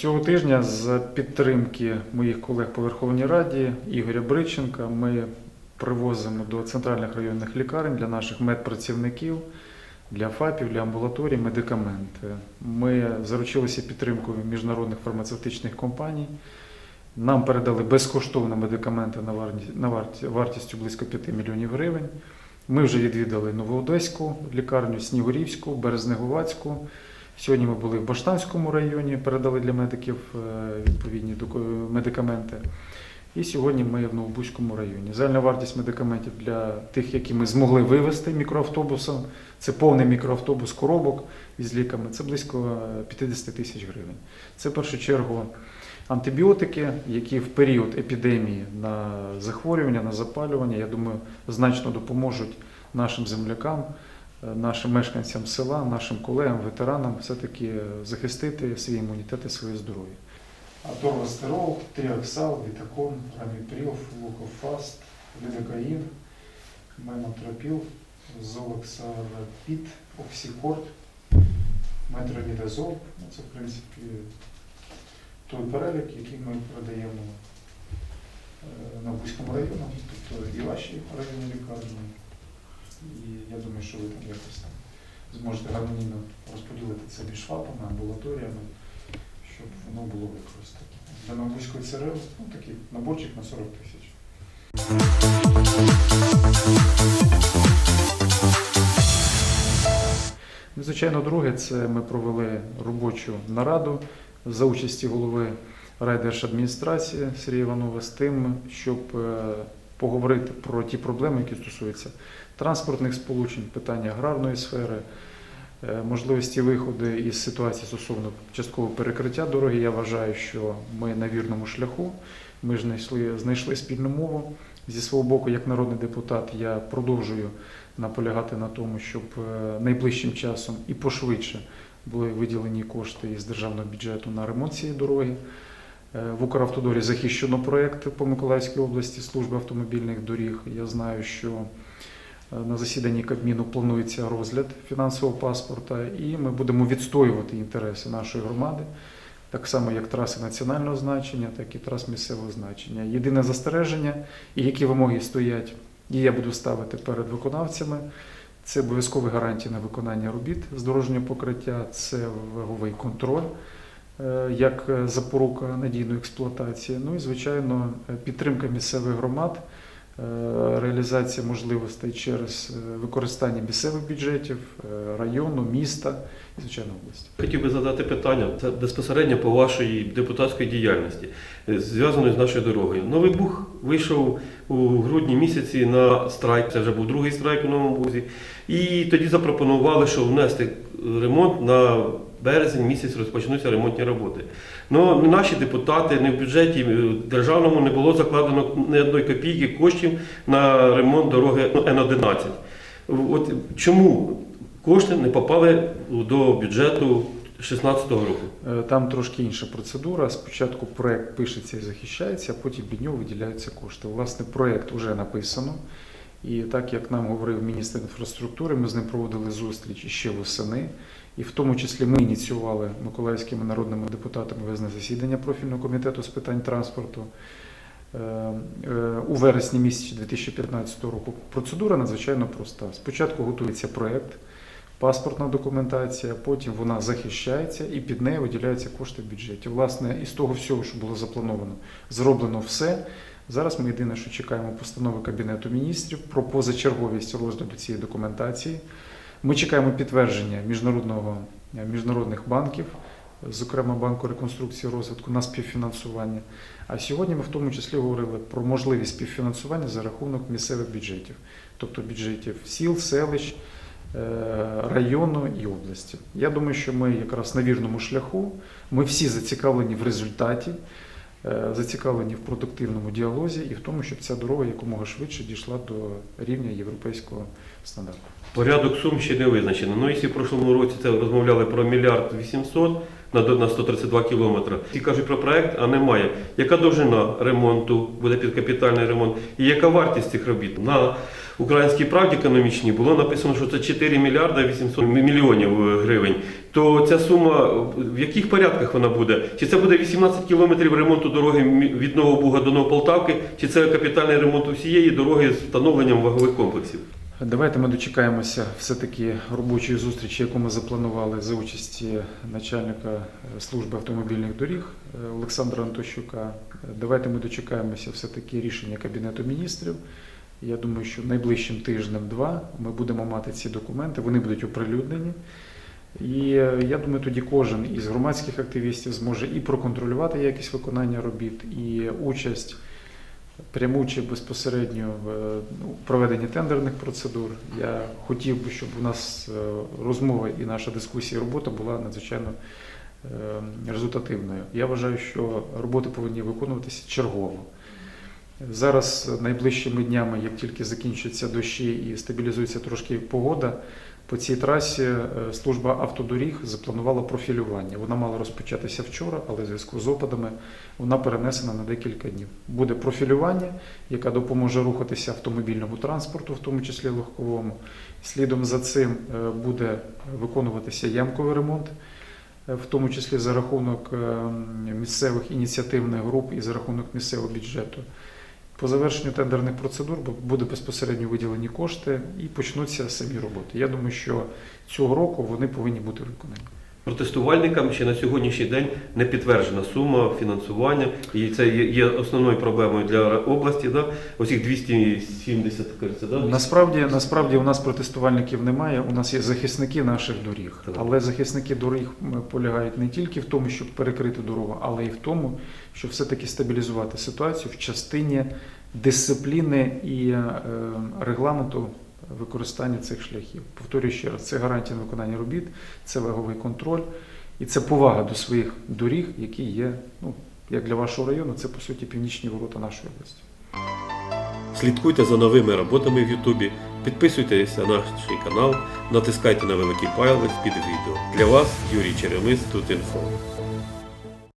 Цього тижня за підтримки моїх колег по Верховній Раді Ігоря Бриченка ми привозимо до центральних районних лікарень для наших медпрацівників, для ФАПів, для амбулаторій медикаменти. Ми заручилися підтримкою міжнародних фармацевтичних компаній. Нам передали безкоштовно медикаменти на варті- на варті- вартістю близько 5 мільйонів гривень. Ми вже відвідали Новоодеську лікарню, Снігурівську, Березнеговацьку. Сьогодні ми були в Баштанському районі, передали для медиків е, відповідні медикаменти. І сьогодні ми в Новобузькому районі. Загальна вартість медикаментів для тих, які ми змогли вивезти мікроавтобусом, це повний мікроавтобус коробок із ліками, це близько е, 50 тисяч гривень. Це в першу чергу антибіотики, які в період епідемії на захворювання, на запалювання, я думаю, значно допоможуть нашим землякам, нашим мешканцям села, нашим колегам, ветеранам все-таки захистити свій імунітет і своє здоров'я. Аторвастерол, тріоксал, вітакон, раміприл, лукофаст, лідокаїн, менотропіл, золоксарапід, оксикорд, метронідазол. Ну, Це, в принципі, той перелік, який ми продаємо е, на Бузькому районі, тобто і ваші районні лікарні. І я думаю, що ви там якось там зможете гармонійно розподілити це між ФАПами, амбулаторіями, щоб воно було використано. Для Новобузької ЦРЛ ну, такий наборчик на 40 тисяч. Ну, Звичайно, друге, це ми провели робочу нараду за участі голови райдержадміністрації Сергія Іванова з тим, щоб е, поговорити про ті проблеми, які стосуються транспортних сполучень, питання аграрної сфери, е, можливості виходу із ситуації стосовно часткового перекриття дороги. Я вважаю, що ми на вірному шляху. Ми знайшли, знайшли спільну мову. Зі свого боку, як народний депутат, я продовжую наполягати на тому, щоб е, найближчим часом і пошвидше були виділені кошти із державного бюджету на ремонт цієї дороги. Е, В Укравтодорі захищено проєкт по Миколаївській області служби автомобільних доріг. Я знаю, що е, на засіданні Кабміну планується розгляд фінансового паспорта, і ми будемо відстоювати інтереси нашої громади, так само як траси національного значення, так і трас місцевого значення. Єдине застереження, і які вимоги стоять, і я буду ставити перед виконавцями. Це обов'язкові гарантії на виконання робіт з дорожнього покриття, це ваговий контроль як е, запорука надійної експлуатації. Ну і, звичайно, е, підтримка місцевих громад, е, реалізація можливостей через е, використання місцевих бюджетів, е, району, міста і, звичайно, області. Хотів би задати питання це безпосередньо по вашій депутатської діяльності, е, зв'язаної з нашою дорогою. Новий Буг вийшов у грудні місяці на страйк, це вже був другий страйк у Новому Бузі. І тоді запропонували, що внести ремонт на березень місяць розпочнуться ремонтні роботи. Ну, наші депутати не в бюджеті е, державному не було закладено ні одної копійки коштів на ремонт дороги ну, Н-11. От чому кошти не попали до бюджету 2016 року? Е, Там трошки інша процедура. Спочатку проект пишеться і захищається, а потім під нього виділяються кошти. Власне, проект вже написано. І так як нам говорив міністр інфраструктури, ми з ним проводили зустріч ще восени. І в тому числі ми ініціювали миколаївськими народними депутатами визне засідання профільного комітету з питань транспорту е, е, у вересні місяці 2015 року. Процедура надзвичайно проста. Спочатку готується проект, паспортна документація, потім вона захищається і під нею виділяються кошти в бюджеті. Власне, із того всього, що було заплановано, зроблено все. Зараз ми єдине, що чекаємо постанови Кабінету міністрів про позачерговість розгляду цієї документації. Ми чекаємо підтвердження міжнародного, міжнародних банків, зокрема Банку реконструкції розвитку на співфінансування. А сьогодні ми в тому числі говорили про можливість співфінансування за рахунок місцевих бюджетів, тобто бюджетів сіл, селищ, е, району і області. Я думаю, що ми якраз на вірному шляху. Ми всі зацікавлені в результаті, е, зацікавлені в продуктивному діалозі і в тому, щоб ця дорога якомога швидше дійшла до рівня європейського стандарту. Порядок сум ще не визначено. Ну, якщо в прошлому році це розмовляли про мільярд 800 на, до- на 132 кілометри. Всі кажуть про проект, а немає. Яка довжина ремонту буде під капітальний ремонт? І яка вартість цих робіт? На українській правді економічній було написано, що це 4 мільярда 800 мільйонів е, гривень. То ця сума в яких порядках вона буде? Чи це буде 18 кілометрів ремонту дороги від Нового Буга до Новополтавки, чи це капітальний ремонт усієї дороги з встановленням вагових комплексів? Давайте ми дочекаємося все-таки робочої зустрічі, яку ми запланували за участі начальника е, служби автомобільних доріг е, Олександра Антощука. Давайте ми дочекаємося все-таки рішення Кабінету міністрів. Я думаю, що найближчим тижнем-два ми будемо мати ці документи, вони будуть оприлюднені. І е, я думаю, тоді кожен із громадських активістів зможе і проконтролювати якість виконання робіт, і участь пряму чи безпосередньо в е, ну, проведенні тендерних процедур. Я хотів би, щоб у нас е, розмова і наша дискусія, і робота була надзвичайно результативною. Я вважаю, що роботи повинні виконуватися чергово. Зараз найближчими днями, як тільки закінчаться дощі і стабілізується трошки погода, по цій трасі е, служба автодоріг запланувала профілювання. Вона мала розпочатися вчора, але в зв'язку з опадами вона перенесена на декілька днів. Буде профілювання, яке допоможе рухатися автомобільному транспорту, в тому числі легковому. Слідом за цим е, буде виконуватися ямковий ремонт, е, в тому числі за рахунок е, місцевих ініціативних груп і за рахунок місцевого бюджету. По завершенню тендерних процедур буде безпосередньо виділені кошти і почнуться самі роботи. Я думаю, що цього року вони повинні бути виконані. Протестувальникам ще на сьогоднішній день не підтверджена сума фінансування, і це є, основною проблемою для області. Да? Оцих 270, кажеться, да? Насправді, насправді у нас протестувальників немає. У нас є захисники наших доріг. Так. Але захисники доріг полягають не тільки в тому, щоб перекрити дорогу, але й в тому, щоб все-таки стабілізувати ситуацію в частині дисципліни і е, регламенту використання цих шляхів. Повторюю ще раз, це гарантія на виконання робіт, це ваговий контроль і це повага до своїх доріг, які є, ну як для вашого району, це по суті північні ворота нашої області. Слідкуйте за новими роботами в Ютубі, підписуйтесь на наш канал, натискайте на великий палець під відео. Для вас Юрій Черемис тут інфо.